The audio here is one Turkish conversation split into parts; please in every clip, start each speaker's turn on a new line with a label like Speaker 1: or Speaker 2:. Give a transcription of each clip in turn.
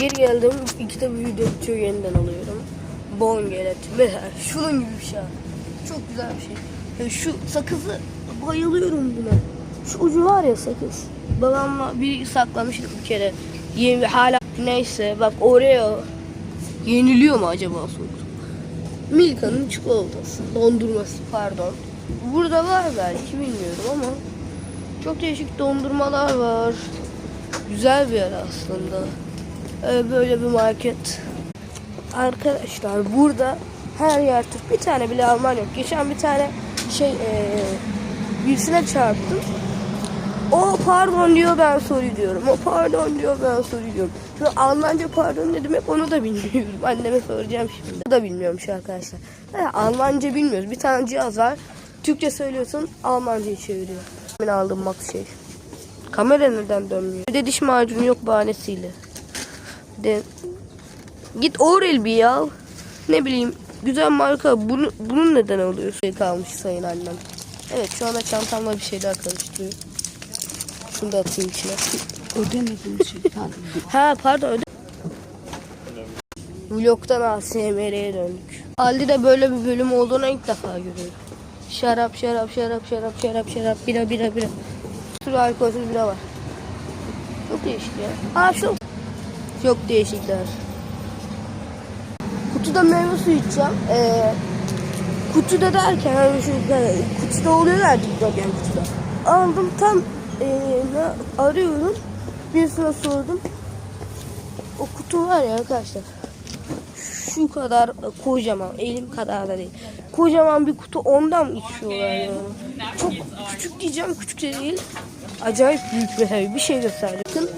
Speaker 1: Geri geldim. İki de bir video yeniden alıyorum. Bon gelet. Mesela şunun gibi bir şey. Çok güzel bir şey. Ya şu sakızı bayılıyorum buna. Şu ucu var ya sakız. Babamla bir saklamıştık bir kere. Yeni hala neyse bak Oreo yeniliyor mu acaba soğuk? Milka'nın çikolatası, dondurması pardon. Burada var belki bilmiyorum ama çok değişik dondurmalar var. Güzel bir yer aslında. Ee, böyle bir market. Arkadaşlar burada her yer Türk. Bir tane bile Alman yok. Geçen bir tane şey ee, birisine çarptım. O pardon diyor ben soru diyorum. O pardon diyor ben soru diyorum. Şimdi Almanca pardon ne demek onu da bilmiyorum. Anneme soracağım şimdi. O da bilmiyormuş arkadaşlar. He, Almanca bilmiyoruz. Bir tane cihaz var. Türkçe söylüyorsun Almancayı çeviriyor. Ben aldım bak şey. Kamera neden dönmüyor? Bir de diş macunu yok bahanesiyle. De Git Orel bir ya. Ne bileyim güzel marka. Bunu, bunun neden alıyor? Şey kalmış sayın annem. Evet şu anda çantamla bir şey daha karıştırıyor. Şunu da atayım içine.
Speaker 2: Ödemedim şey.
Speaker 1: Ha pardon öde. Vlog'dan ASMR'ye döndük. Aldi'de böyle bir bölüm olduğunu ilk defa görüyorum. Şarap, şarap, şarap, şarap, şarap, şarap, bira, bira, bira. Bir sürü alkolsüz bira var. Çok değişik ya. Aa şu. Çok değişikler. Kutuda meyve suyu içeceğim. Ee, kutuda derken hani şu yani kutuda oluyor ya dikdörtgen kutuda. Aldım tam ee, ne arıyorum. Birisine sordum. O kutu var ya arkadaşlar. Şu kadar e, kocaman, elim kadar da değil. Kocaman bir kutu ondan içiyorlar yani? Çok küçük diyeceğim, küçük de değil. Acayip büyük bir şey. Bir şey gösterdi. Bakın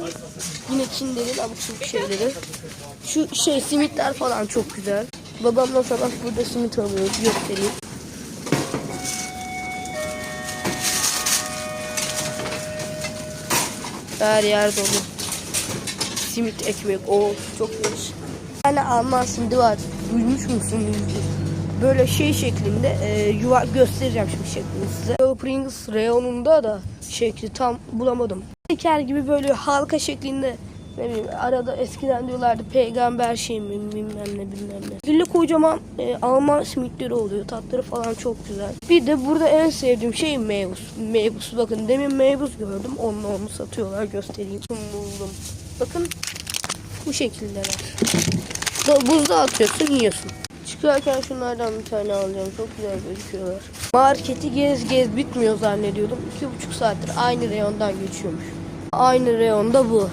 Speaker 1: yine Çinlerin abuk sabuk şeyleri. Şu şey simitler falan çok güzel. Babamla sabah burada simit alıyoruz. Göstereyim. Her yer dolu. Simit, ekmek, o çok hoş. Bir Alman simidi var. Duymuş musunuz? Böyle şey şeklinde e, yuvarlak göstereceğim şimdi şeklini size. Pringles reyonunda da şekli tam bulamadım. Teker gibi böyle halka şeklinde ne bileyim arada eskiden diyorlardı peygamber şey mi bilmem ne bilmem ne. Zilli kocaman e, Alman simitleri oluyor. Tatları falan çok güzel. Bir de burada en sevdiğim şey meybus. Meybus bakın demin meybus gördüm. Onu onu satıyorlar göstereyim. Buldum. Bakın bu şekildeler. Da- Buzda atıyorsun yiyorsun. Çıkarken şunlardan bir tane alacağım. Çok güzel gözüküyorlar. Marketi gez gez bitmiyor zannediyordum. İki buçuk saattir aynı reyondan geçiyormuş. Aynı reyonda bu.